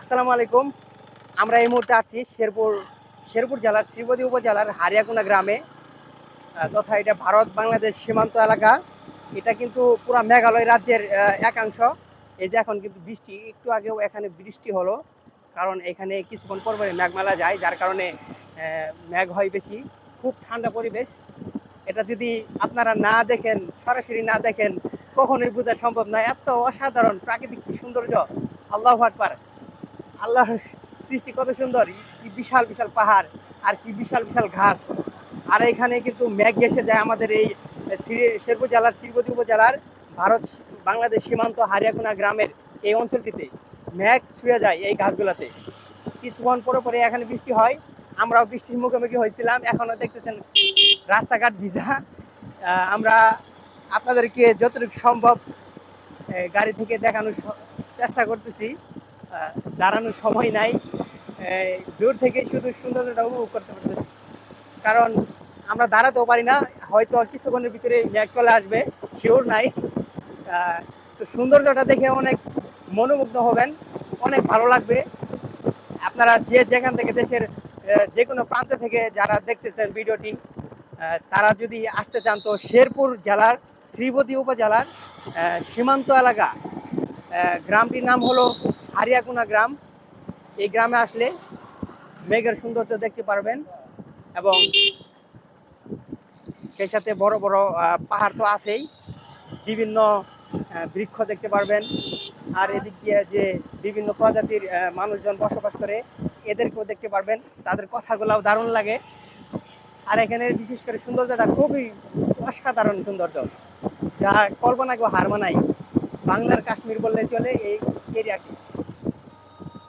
আসসালামু আলাইকুম। আমরা এই মুহূর্তে আসছি শেরপুর শেরপুর জেলার শ্রীবতী উপজেলার হারিয়াকুনা গ্রামে। তথা এটা ভারত বাংলাদেশ সীমান্ত এলাকা। এটা কিন্তু পুরা মেঘালয় রাজ্যের একাংশ। এই যে এখন কিন্তু বৃষ্টি, একটু আগেও এখানে বৃষ্টি হলো। কারণ এখানে কিছুক্ষণ পর পরে মেঘমেলা যায়, যার কারণে মেঘ হয় বেশি। খুব ঠান্ডা পরিবেশ। এটা যদি আপনারা না দেখেন, সরাসরি না দেখেন, কখনোই বোঝা সম্ভব নয়। এত অসাধারণ প্রাকৃতিক সৌন্দর্য। আল্লাহ আকবার। আল্লাহর সৃষ্টি কত সুন্দর। কি বিশাল বিশাল পাহাড় আর কি বিশাল বিশাল ঘাস। আর এখানে কিন্তু মেঘ এসে যায় আমাদের এই শেরপুর জেলার শ্রীপতি উপজেলার ভারত বাংলাদেশ সীমান্ত হারিয়াকুনা গ্রামের এই অঞ্চলটিতে মেঘ ছুঁয়ে যায় এই গাছগুলোতে কিছুক্ষণ পরে পরে এখানে বৃষ্টি হয়। আমরাও বৃষ্টির মুখোমুখি হয়েছিলাম। এখনও দেখতেছেন রাস্তাঘাট ভিজা। আমরা আপনাদেরকে যতটুকু সম্ভব গাড়ি থেকে দেখানোর চেষ্টা করতেছি। দাঁড়ানোর সময় নাই। দূর থেকে শুধু সৌন্দর্যটা উপভোগ করতে পারতেছি। কারণ আমরা দাঁড়াতেও পারি না, হয়তো কিছুক্ষণের ভিতরে মেঘ চলে আসবে শিওর নাই। তো সৌন্দর্যটা দেখে অনেক মনোমুগ্ধ হবেন, অনেক ভালো লাগবে। আপনারা যে যেখান থেকে দেশের যে কোনো প্রান্ত থেকে যারা দেখতেছেন ভিডিওটি তারা যদি আসতে চান তো শেরপুর জেলার, শ্রীবতী উপজেলার সীমান্ত এলাকা গ্রামটির নাম হলো হারিয়াকুনা গ্রাম। এই গ্রামে আসলে মেঘের সৌন্দর্য দেখতে পারবেন এবং সেই সাথে বড় বড় পাহাড় তো আছেই। বিভিন্ন বৃক্ষ দেখতে পারবেন। আর এদিক দিয়ে যে বিভিন্ন প্রজাতির মানুষজন বসবাস করে, এদেরকেও দেখতে পারবেন। তাদের কথাগুলাও দারুণ লাগে। আর এখানে বিশেষ করে সৌন্দর্যটা খুবই অসাধারণ সৌন্দর্য। যা কল্পনা কেউ হার মানাই বাংলার কাশ্মীর বললে চলে এই এরিয়াকে